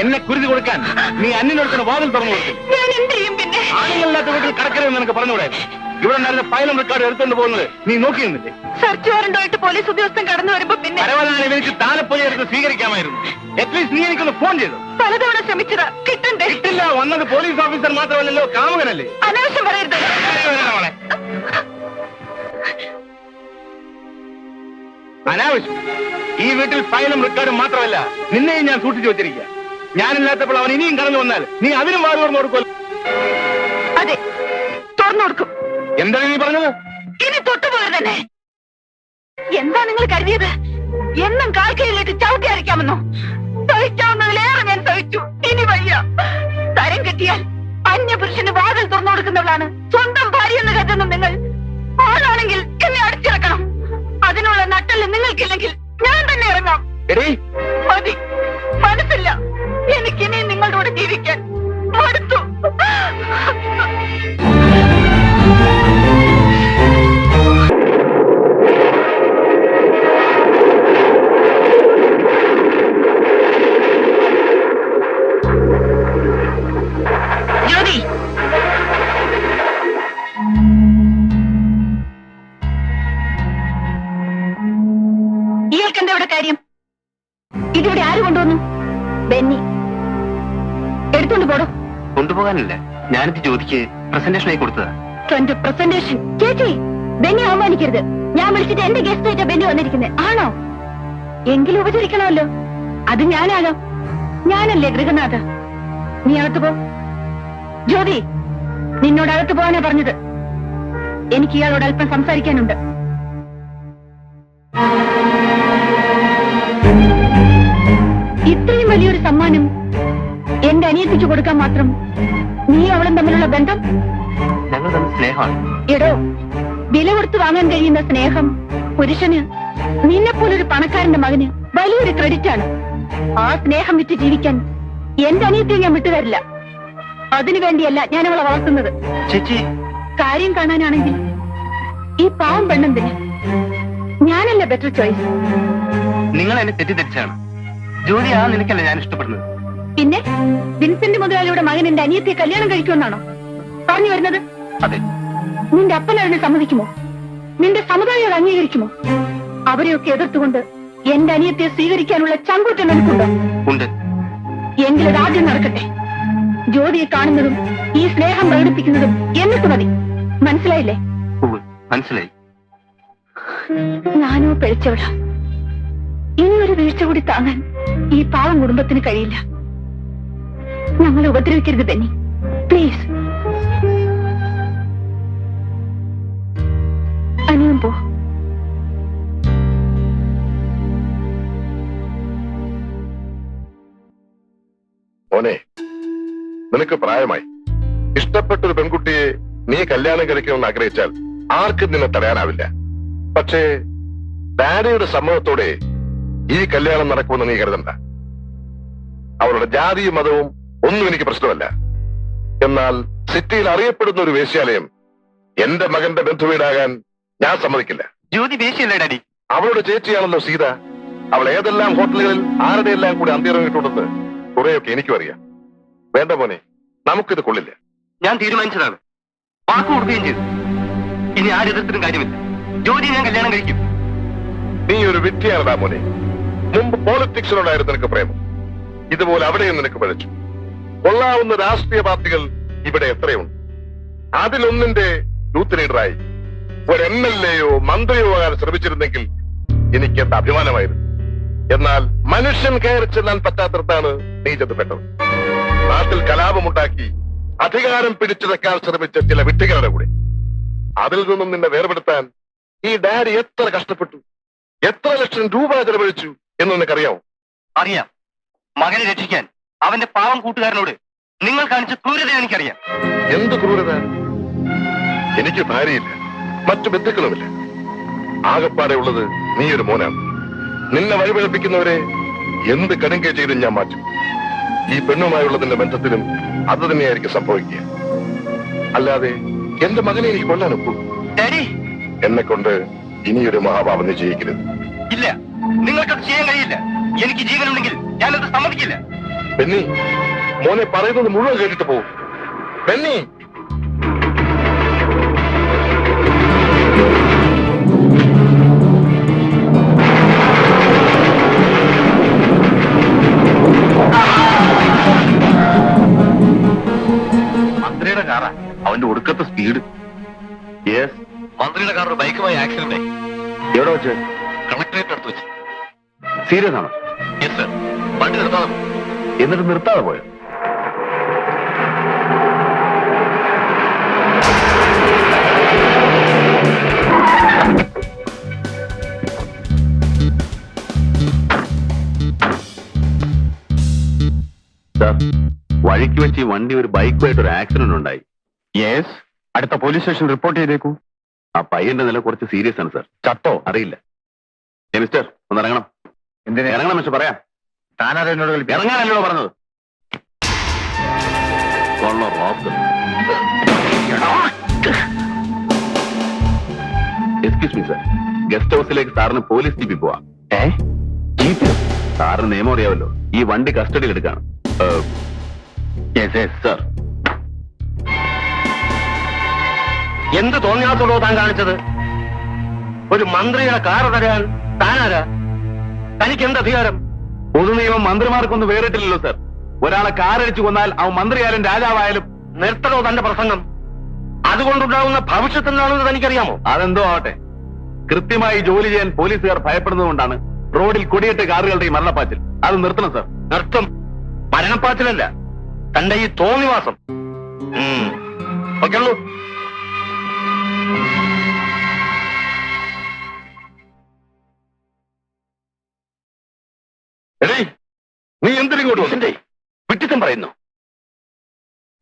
എന്നെ കുരുതി കൊടുക്കാൻ നീ അന്യനൊടുക്കുന്ന വാതിൽ തുറന്നു കൊടുക്കും ഞാൻ എന്ത് ചെയ്യും പിന്നെ? ആണുങ്ങളില്ലാത്ത വീട്ടിൽ കടക്കരുതെന്ന് നിനക്ക് പറഞ്ഞുകൂടെ? ഇവിടെ ഉണ്ടായിരുന്ന ഫയലും റെക്കോർഡ് എടുത്തുകൊണ്ട് പോകുന്നത് നീ നോക്കിയിരുന്നില്ലേ? സെർച്ച് വാറണ്ടായിട്ട് പോലീസ് ഉദ്യോഗസ്ഥൻ കടന്നു വരുമ്പോ പിന്നെ പരവനാണ് എനിക്ക് താലപ്പൊലി എടുത്ത് സ്വീകരിക്കാമായിരുന്നു. അറ്റ്ലീസ്റ്റ് നീ എനിക്കൊന്ന് ഫോൺ ചെയ്തു? പലതവണ ശ്രമിച്ചതാ. കിട്ടണ്ടേ? കിട്ടില്ല. വന്നത് പോലീസ് ഓഫീസർ മാത്രമല്ലല്ലോ കാമുകനല്ലേ? അനാവശ്യം പറയരുത്. അനാവശ്യം. ഈ വീട്ടിൽ ഫയലും റെക്കോർഡും മാത്രമല്ല നിന്നെയും ഞാൻ സൂക്ഷിച്ചു വെച്ചിരിക്കുക. ഞാനില്ലാത്തപ്പോൾ അവൻ ഇനിയും കടന്നു വന്നാൽ നീ അതിനും വാതി തുറന്നു കൊടുക്കുമല്ലോ അതെ തുറന്നു കൊടുക്കും. എന്താണ് നീ പറഞ്ഞത്? ഇനി തൊട്ടുപോയി തന്നെ. എന്താ നിങ്ങൾ കരുതിയത്? എന്നും കാൽക്കയിലേക്ക് ചവിട്ടി അരയ്ക്കാമെന്നോ? സഹിക്കാവുന്നതിലേറെ ഞാൻ സഹിച്ചു ഇനി വയ്യ. തരം കിട്ടിയാൽ അന്യപുരുഷന് വാതിൽ തുറന്നു കൊടുക്കുന്നവളാണ് സ്വന്തം ഭാര്യ എന്ന് കരുതുന്ന നിങ്ങൾ. ആളാണെങ്കിൽ എന്നെ അടിച്ചിറക്കണം. അതിനുള്ള നട്ടൽ നിങ്ങൾക്കില്ലെങ്കിൽ ഞാൻ തന്നെ ഇറങ്ങാം. മതി. മനസ്സില്ല. എനിക്കിനി നിങ്ങളുടെ ജീവിക്കാൻ മടുത്തു. എടുത്തോണ്ട് പോടോ. കൊണ്ടുപോകാനല്ല. ഞാനിത് ജ്യോതിക്ക് പ്രസന്റേഷനായി കൊടുത്തതാ. ട്വന്റ് പ്രസന്റേഷൻ ചേച്ചി ബെന്നി അവമാനിക്കരുത്. ഞാൻ വിളിച്ചിട്ട് എന്റെ ഗസ്റ്റ് ആയിട്ടാ ബെന്നി വന്നിരിക്കുന്നത് ആണോ? എങ്കിലും ഉപചരിക്കണമല്ലോ. അത് ഞാനാണോ? ഞാനല്ലേ ഗൃഹനാഥ? നീ അകത്ത് പോ. ജ്യോതി നിന്നോട് അകത്ത് പോകാനാ പറഞ്ഞത്. എനിക്ക് ഇയാളോട് അല്പം സംസാരിക്കാനുണ്ട്. ഇത്രയും വലിയൊരു സമ്മാനം എന്റെ അനിയത്തിച്ചു കൊടുക്കാൻ മാത്രം നീ അവളും തമ്മിലുള്ള ബന്ധം? ഞങ്ങൾ തമ്മിൽ സ്നേഹമാണ്. എടോ വില കൊടുത്ത് വാങ്ങാൻ കഴിയുന്ന സ്നേഹം പുരുഷന് നിന്നെപ്പോലൊരു പണക്കാരന്റെ മകന് വലിയൊരു ക്രെഡിറ്റ് ആണ്. ആ സ്നേഹം വിറ്റ് ജീവിക്കാൻ എന്റെ അനിയത്തെ ഞാൻ വിട്ടുതരില്ല അതിനു വേണ്ടിയല്ല ഞാൻ അവളെ വളർത്തുന്നത്. ചേച്ചി. കാര്യം കാണാനാണെങ്കിൽ ഈ പാവം പെണ്ണെന്തിന്? ഞാനല്ല ബെറ്റർ ചോയ്സ് നിങ്ങൾ എന്നെ തെറ്റിദ്ധരിച്ചാണ്. ജോലി ആ നിനക്കല്ല ഞാൻ ഇഷ്ടപ്പെടുന്നത്. പിന്നെ വിൻസെന്റ് മുതലാളിയുടെ മകൻ എന്റെ അനിയത്തെ കല്യാണം കഴിക്കുമെന്നാണോ പറഞ്ഞു വരുന്നത്? അതെ. നിന്റെ അപ്പൻ അതിനെ സമ്മതിക്കുമോ? നിന്റെ സമുദായം അത് അംഗീകരിക്കുമോ? അവരെയൊക്കെ എതിർത്തുകൊണ്ട് എന്റെ അനിയത്തെ സ്വീകരിക്കാനുള്ള ചങ്കൂറ്റം എനിക്കുണ്ടോ ഉണ്ട്. എങ്കിലത് ആദ്യം നടക്കട്ടെ. ജ്യോതിയെ കാണുന്നതും ഈ സ്നേഹം പ്രകടിപ്പിക്കുന്നതും എന്നിട്ട് മതി. മനസ്സിലായില്ലേ? മനസ്സിലായി. ഞാനോ പിഴച്ചവിട ഇനി ഒരു വീഴ്ച കൂടി താങ്ങാൻ ഈ പാവം കുടുംബത്തിന് കഴിയില്ല. ഞങ്ങളെ ഉപദ്രവിക്കരുത് ബെന്നി. പ്ലീസ് അനിയൻ പോ. മോനെ നിനക്ക് പ്രായമായി. ഇഷ്ടപ്പെട്ട ഒരു പെൺകുട്ടിയെ നീ കല്യാണം കഴിക്കണമെന്ന് ആഗ്രഹിച്ചാൽ ആർക്കും നിന്നെ തടയാനാവില്ല. പക്ഷേ ഡാഡിയുടെ സമ്മതത്തോടെ ഈ കല്യാണം നടക്കുമെന്ന് നീ കരുതണ്ട. അവരുടെ ജാതിയും മതവും ഒന്നും എനിക്ക് പ്രശ്നമല്ല. എന്നാൽ സിറ്റിയിൽ അറിയപ്പെടുന്ന ഒരു വേശ്യാലയം എന്റെ മകന്റെ ബന്ധുവീടാകാൻ ഞാൻ സമ്മതിക്കില്ല. ജ്യോതി വേശിയല്ലേ ഡാഡി? അവളുടെ ചേച്ചിയാണല്ലോ സീത. അവൾ ഏതെല്ലാം ഹോട്ടലുകളിൽ ആരുടെയെല്ലാം കൂടി അന്തിറങ്ങിയിട്ടുണ്ടെന്ന് കുറെയൊക്കെ എനിക്കും അറിയാം. വേണ്ട മോനെ നമുക്കിത് കൊള്ളില്ല. ഞാൻ തീരുമാനിച്ചതാണ്. വാക്ക് കൊടുക്കുകയും ചെയ്തു. ഇനി ആരെതിർത്തിനും കാര്യമില്ല. ജ്യോതി ഞാൻ കല്യാണം കഴിക്കും. നീ ഒരു വിദ്യയാണടാ മോനെ. മുമ്പ് പോളിറ്റിക്സിനോടായിരുന്നു നിനക്ക് പ്രേമം. ഇതുപോലെ അവിടെയും നിനക്ക് പഴച്ചു. കൊള്ളാവുന്ന രാഷ്ട്രീയ പാർട്ടികൾ ഇവിടെ എത്രയുണ്ട്? അതിലൊന്നിന്റെ യൂത്ത് ലീഡറായി ഒരു എം എൽ എയോ മന്ത്രിയോ ആകാൻ ശ്രമിച്ചിരുന്നെങ്കിൽ എനിക്ക് എന്താ അഭിമാനമായിരുന്നു. എന്നാൽ മനുഷ്യൻ കയറി ചെല്ലാൻ പറ്റാത്തടത്താണ് നീ ചെന്നപ്പെട്ടത്. നാട്ടിൽ കലാപമുണ്ടാക്കി അധികാരം പിടിച്ചെടുക്കാൻ ശ്രമിച്ച ചില വിട്ടികളുടെ കൂടെ. അതിൽ നിന്നും നിന്നെ വേർപെടുത്താൻ ഈ ഡാഡി എത്ര കഷ്ടപ്പെട്ടു എത്ര ലക്ഷം രൂപ ചെലവഴിച്ചു എന്ന് നിനക്കറിയാമോ അറിയാം. മകനെ രക്ഷിക്കാൻ അവന്റെ പാവം കൂട്ടുകാരനോട് നിങ്ങൾ കാണിച്ച ക്രൂരത എനിക്കറിയാം. എന്ത് ക്രൂരത? എനിക്ക് ഭാര്യയില്ല. മറ്റു ബന്ധുക്കളുമില്ല. ആകപ്പാടെ ഉള്ളത് നീ ഒരു മോനാണ്. നിന്നെ വഴിപഴപ്പിക്കുന്നവരെ എന്ത് കടുങ്കേ ചെയ്തും ഞാൻ മാറ്റും. ഈ പെണ്ണുമായുള്ള നിന്റെ ബന്ധത്തിലും അത് തന്നെയായിരിക്കും സംഭവിക്കുക. അല്ലാതെ എന്റെ മകനെ എനിക്ക് കൊല്ലാൻ ഒപ്പു എന്നെ കൊണ്ട് ഇനിയൊരു മഹാഭാവം നിശ്ചയിക്കരുത്. ഇല്ല. നിങ്ങൾക്കത് ചെയ്യാൻ കഴിയില്ല. എനിക്ക് ജീവനുണ്ടെങ്കിൽ ഞാനത് സമ്മതിക്കില്ല. ബെന്നി മോനെ പറയുന്നത് മുഴുവൻ കേട്ടിട്ട് പോകും ബെന്നി മന്ത്രിയുടെ കാറാ. അവന്റെ ഒടുക്കത്തെ സ്പീഡ് യെസ് മന്ത്രിയുടെ കാർ ബൈക്കുമായി ആക്സിഡന്റ് ആയി. എവിടെ വെച്ച്? കളക്ടറേറ്റ് അടുത്ത് വെച്ച്. സീരിയസ് ആണോ? യെസ് സർ വണ്ടി നിർത്താതെ. എന്നിട്ട് നിർത്താതെ പോയോ? വഴിക്ക് വെച്ച് ഈ വണ്ടി ഒരു ബൈക്കുമായിട്ട് ഒരു ആക്സിഡന്റ് ഉണ്ടായി. യെസ് അടുത്ത പോലീസ് സ്റ്റേഷൻ റിപ്പോർട്ട് ചെയ്തേക്കൂ. ആ പയ്യന്റെ നില കുറച്ച് സീരിയസ് ആണ് സർ ചട്ടോ അറിയില്ല. ഏ മിസ്റ്റർ ഒന്ന് ഇറങ്ങണം. എന്തിനാ? ഇറങ്ങണം മിസ്റ്റർ പറയാം. താനാരോ എന്നോട് ഇറങ്ങാനല്ലോ പറഞ്ഞത്. കൊള്ള rob. Excuse me sir guest ഹൗസിലേക്ക് സാറിന് പോലീസ് ജീപ്പിൽ പോവാം. ഏ? ജീപ്പ് സാറിന് നിയമം അറിയാമല്ലോ. ഈ വണ്ടി കസ്റ്റഡിയിൽ എടുക്കാണ് സാർ എന്ത് തോന്നിയാത്തുള്ളൂ താൻ കാണിച്ചത്? ഒരു മന്ത്രിയുടെ കാർ തരാൻ താനാരാ? തനിക്ക് എന്ത് അധികാരം? പൊതു നിയമം മന്ത്രിമാർക്കൊന്നും വേറിട്ടില്ലല്ലോ സർ ഒരാളെ കാരടിച്ചു കൊന്നാൽ അവൻ മന്ത്രിയായാലും രാജാവായാലും നിർത്തണോ തന്റെ പ്രസംഗം? അതുകൊണ്ടുണ്ടാകുന്ന ഭവിഷ്യത്തെന്താണെന്ന് തനിക്കറിയാമോ? അതെന്തോ ആവട്ടെ. കൃത്യമായി ജോലി ചെയ്യാൻ പോലീസുകാർ ഭയപ്പെടുന്നതുകൊണ്ടാണ് റോഡിൽ കൊടിയേറ്റ കാറുകളുടെ ഈ മരണപ്പാച്ചിൽ. അത് നിർത്തണം സർ നിർത്തും. മരണപ്പാച്ചിലല്ല തന്റെ ഈ തോന്നിവാസം. ഉം. എടീ നീ എന്തിനിങ്ങോട്ട് വന്നിട്ടേ വിട്ടിത്തം പറയുന്നു.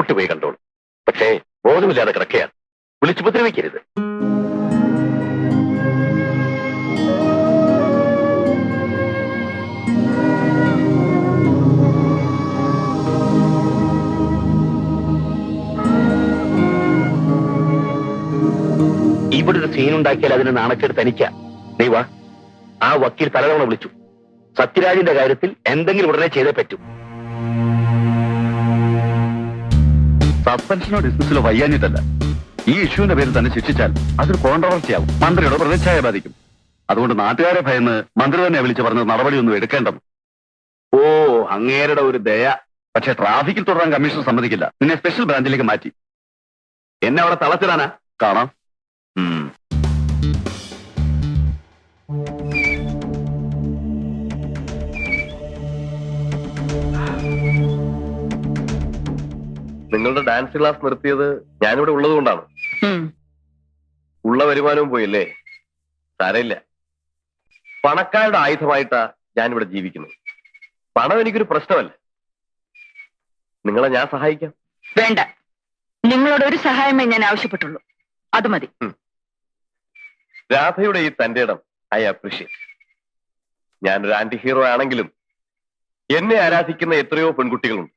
വിട്ടുപോയി കണ്ടോളൂ. പക്ഷേ ബോധമില്ലാതെ കിടക്കുകയാണ് വിളിച്ചുപദ്രവിക്കരുത് ഇവിടെ ഒരു സീൻ ഉണ്ടാക്കിയാൽ അതിന് നാണക്കേട് തനിക്ക. നീ വാ. ആ വക്കീൽ പലതവണ വിളിച്ചു. സത്യരാജിന്റെ കാര്യത്തിൽ എന്തെങ്കിലും ഉടനെ ചെയ്തേ പറ്റൂ. സസ്പെൻഷനോ ഡിസ്മിസിലോ വയ്യാഞ്ഞിട്ടല്ല. ഈ ഇഷ്യൂവിന്റെ പേരിൽ തന്നെ ശിക്ഷിച്ചാൽ അതൊരു കോൺട്രവേഴ്സിയാവും മന്ത്രിയുടെ പ്രതിച്ഛായ ബാധിക്കും. അതുകൊണ്ട് നാട്ടുകാരെ ഭയന്ന് മന്ത്രി തന്നെ വിളിച്ചു പറഞ്ഞത് നടപടിയൊന്നും എടുക്കേണ്ടെന്ന് ഓ അങ്ങേരുടെ ഒരു ദയ. പക്ഷെ ട്രാഫിക്കിൽ തുടരാൻ കമ്മീഷൻ സമ്മതിക്കില്ല. നിന്നെ സ്പെഷ്യൽ ബ്രാഞ്ചിലേക്ക് മാറ്റി. എന്നെ അവിടെ തളച്ചിടാനാ? കാണാം. നിങ്ങളുടെ ഡാൻസ് ക്ലാസ് നിർത്തിയത് ഞാനിവിടെ ഉള്ളത് കൊണ്ടാണ്. ഉള്ള വരുമാനവും പോയില്ലേ? സാരമില്ല. പണക്കാരുടെ ആയുധമായിട്ടാ ഞാനിവിടെ ജീവിക്കുന്നത്. പണം എനിക്കൊരു പ്രശ്നമല്ല. നിങ്ങളെ ഞാൻ സഹായിക്കാം. വേണ്ട. നിങ്ങളോട് ഒരു സഹായമേ ഞാൻ ആവശ്യപ്പെട്ടുള്ളൂ. അത് മതി. രാധയുടെ ഈ തന്റെ ഇടം ഐ അപ്രീഷിയേറ്റ്. ഞാനൊരു ആന്റി ഹീറോ ആണെങ്കിലും എന്നെ ആരാധിക്കുന്ന എത്രയോ പെൺകുട്ടികളുണ്ട്.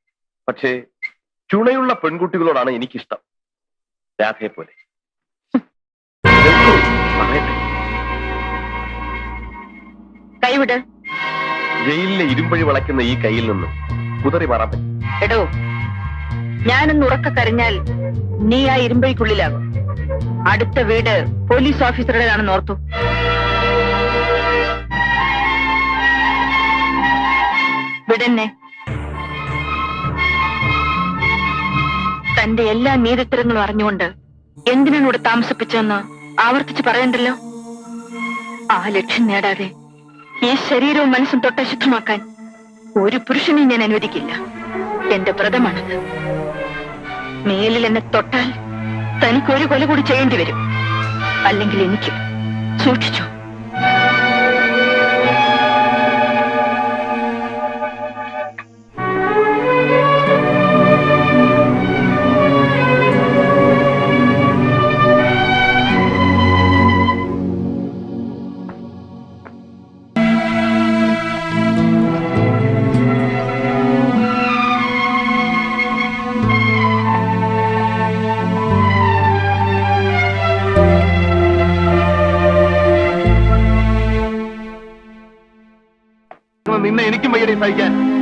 പക്ഷേ ചുണയുള്ള പെൺകുട്ടികളോടാണ് എനിക്കിഷ്ടം. രാധയെ പോലെ. കൈവിട്. ജയിലിലെ ഇരുമ്പഴി വളയ്ക്കുന്ന ഈ കയ്യിൽ നിന്ന് കുതറി മാറാൻ പറ്റും. എടോ ഞാനൊന്ന് ഉറക്ക കരഞ്ഞാൽ നീ ആ ഇരുമ്പഴിക്കുള്ളിലാകും. അടുത്ത വീട് പോലീസ് ഓഫീസറുടേതാണെന്ന് ഓർത്തു. വിടന്നെ. തന്റെ എല്ലാ നീതിത്തരങ്ങളും അറിഞ്ഞുകൊണ്ട് എന്തിനാണ് ഇവിടെ താമസിപ്പിച്ചതെന്ന് ആവർത്തിച്ച് പറയണ്ടല്ലോ? ആ ലക്ഷ്യം നേടാതെ ഈ ശരീരവും മനസ്സും തൊട്ടശുദ്ധമാക്കാൻ ഒരു പുരുഷനെ ഞാൻ അനുവദിക്കില്ല. എന്റെ വ്രതമാണത്. മേലിൽ എന്നെ തൊട്ടാൽ തനിക്ക് ഒരു കൊല കൂടി ചെയ്യേണ്ടി വരും. അല്ലെങ്കിൽ എനിക്ക് സൂക്ഷിച്ചു? നിന്നെ എനിക്കും വയ്യടി സഹിക്കാൻ.